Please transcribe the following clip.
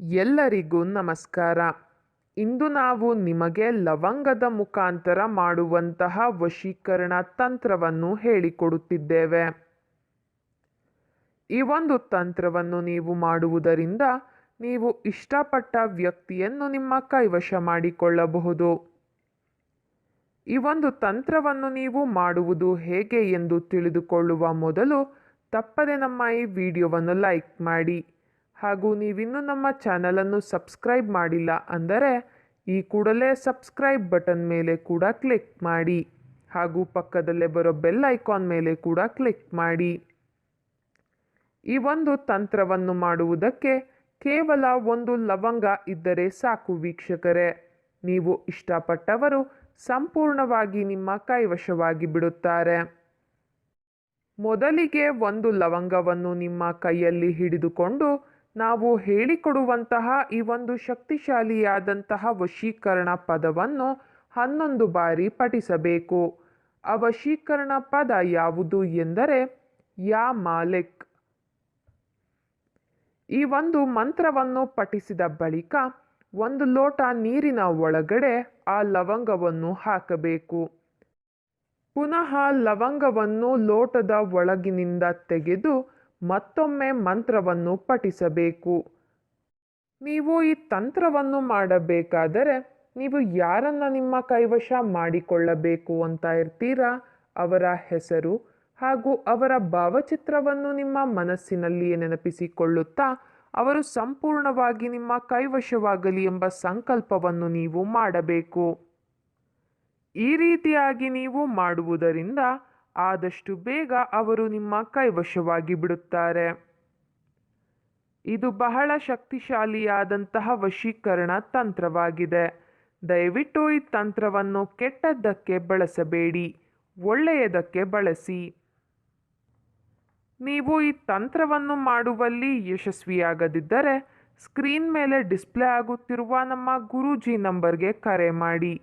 ಎಲ್ಲರಿಗೂ ನಮಸ್ಕಾರ. ಇಂದು ನಾವು ನಿಮಗೆ ಲವಂಗದ ಮುಖಾಂತರ ಮಾಡುವಂತಹ ವಶೀಕರಣ ತಂತ್ರವನ್ನು ಹೇಳಿಕೊಡುತ್ತಿದ್ದೇವೆ. ಈ ಒಂದು ತಂತ್ರವನ್ನು ನೀವು ಮಾಡುವುದರಿಂದ ನೀವು ಇಷ್ಟಪಟ್ಟ ವ್ಯಕ್ತಿಯನ್ನು ನಿಮ್ಮ ಕೈವಶ ಮಾಡಿಕೊಳ್ಳಬಹುದು. ಈ ಒಂದು ತಂತ್ರವನ್ನು ನೀವು ಮಾಡುವುದು ಹೇಗೆ ಎಂದು ತಿಳಿದುಕೊಳ್ಳುವ ಮೊದಲು ತಪ್ಪದೆ ನಮ್ಮ ಈ ವಿಡಿಯೋವನ್ನು ಲೈಕ್ ಮಾಡಿ. ಹಾಗೂ ನೀವಿನ್ನೂ ನಮ್ಮ ಚಾನಲನ್ನು ಸಬ್ಸ್ಕ್ರೈಬ್ ಮಾಡಿಲ್ಲ ಅಂದರೆ ಈ ಕೂಡಲೇ ಸಬ್ಸ್ಕ್ರೈಬ್ ಬಟನ್ ಮೇಲೆ ಕೂಡ ಕ್ಲಿಕ್ ಮಾಡಿ ಹಾಗೂ ಪಕ್ಕದಲ್ಲೇ ಬರೋ ಬೆಲ್ ಐಕಾನ್ ಮೇಲೆ ಕೂಡ ಕ್ಲಿಕ್ ಮಾಡಿ. ಈ ಒಂದು ತಂತ್ರವನ್ನು ಮಾಡುವುದಕ್ಕೆ ಕೇವಲ ಒಂದು ಲವಂಗ ಇದ್ದರೆ ಸಾಕು ವೀಕ್ಷಕರೇ. ನೀವು ಇಷ್ಟಪಟ್ಟವರು ಸಂಪೂರ್ಣವಾಗಿ ನಿಮ್ಮ ಕೈವಶವಾಗಿ ಬಿಡುತ್ತಾರೆ. ಮೊದಲಿಗೆ ಒಂದು ಲವಂಗವನ್ನು ನಿಮ್ಮ ಕೈಯಲ್ಲಿ ಹಿಡಿದುಕೊಂಡು ನಾವು ಹೇಳಿಕೊಡುವಂತಹ ಈ ಒಂದು ಶಕ್ತಿಶಾಲಿಯಾದಂತಹ ವಶೀಕರಣ ಪದವನ್ನು ಹನ್ನೊಂದು ಬಾರಿ ಪಠಿಸಬೇಕು. ಆ ವಶೀಕರಣ ಪದ ಯಾವುದು ಎಂದರೆ ಯಾ ಮಾಲಿಕ್. ಈ ಒಂದು ಮಂತ್ರವನ್ನು ಪಠಿಸಿದ ಬಳಿಕ ಒಂದು ಲೋಟ ನೀರಿನ ಒಳಗಡೆ ಆ ಲವಂಗವನ್ನು ಹಾಕಬೇಕು. ಪುನಃ ಲವಂಗವನ್ನು ಲೋಟದ ಒಳಗಿನಿಂದ ತೆಗೆದು ಮತ್ತೊಮ್ಮೆ ಮಂತ್ರವನ್ನು ಪಠಿಸಬೇಕು. ನೀವು ಈ ತಂತ್ರವನ್ನು ಮಾಡಬೇಕಾದರೆ ನೀವು ಯಾರನ್ನ ನಿಮ್ಮ ಕೈವಶ ಮಾಡಿಕೊಳ್ಳಬೇಕು ಅಂತ ಇರ್ತೀರಾ? ಅವರ ಹೆಸರು ಹಾಗೂ ಅವರ ಭಾವಚಿತ್ರವನ್ನು ನಿಮ್ಮ ಮನಸ್ಸಿನಲ್ಲಿಯೇ ನೆನಪಿಸಿಕೊಳ್ಳುತ್ತಾ ಅವರು ಸಂಪೂರ್ಣವಾಗಿ ನಿಮ್ಮ ಕೈವಶವಾಗಲಿ ಎಂಬ ಸಂಕಲ್ಪವನ್ನು ನೀವು ಮಾಡಬೇಕು. ಈ ರೀತಿಯಾಗಿ ನೀವು ಮಾಡುವುದರಿಂದ ಆದಷ್ಟು ಬೇಗ ಅವರು ನಿಮ್ಮ ಕೈವಶವಾಗಿ ಬಿಡುತ್ತಾರೆ. ಇದು ಬಹಳ ಶಕ್ತಿಶಾಲಿಯಾದಂತಹ ವಶೀಕರಣ ತಂತ್ರವಾಗಿದೆ. ದಯವಿಟ್ಟು ಈ ತಂತ್ರವನ್ನು ಕೆಟ್ಟದ್ದಕ್ಕೆ ಬಳಸಬೇಡಿ, ಒಳ್ಳೆಯದಕ್ಕೆ ಬಳಸಿ. ನೀವು ಈ ತಂತ್ರವನ್ನು ಮಾಡುವಲ್ಲಿ ಯಶಸ್ವಿಯಾಗದಿದ್ದರೆ, ಸ್ಕ್ರೀನ್ ಮೇಲೆ ಡಿಸ್ಪ್ಲೇ ಆಗುತ್ತಿರುವ ನಮ್ಮ ಗುರೂಜಿ ನಂಬರ್ಗೆ ಕರೆ ಮಾಡಿ.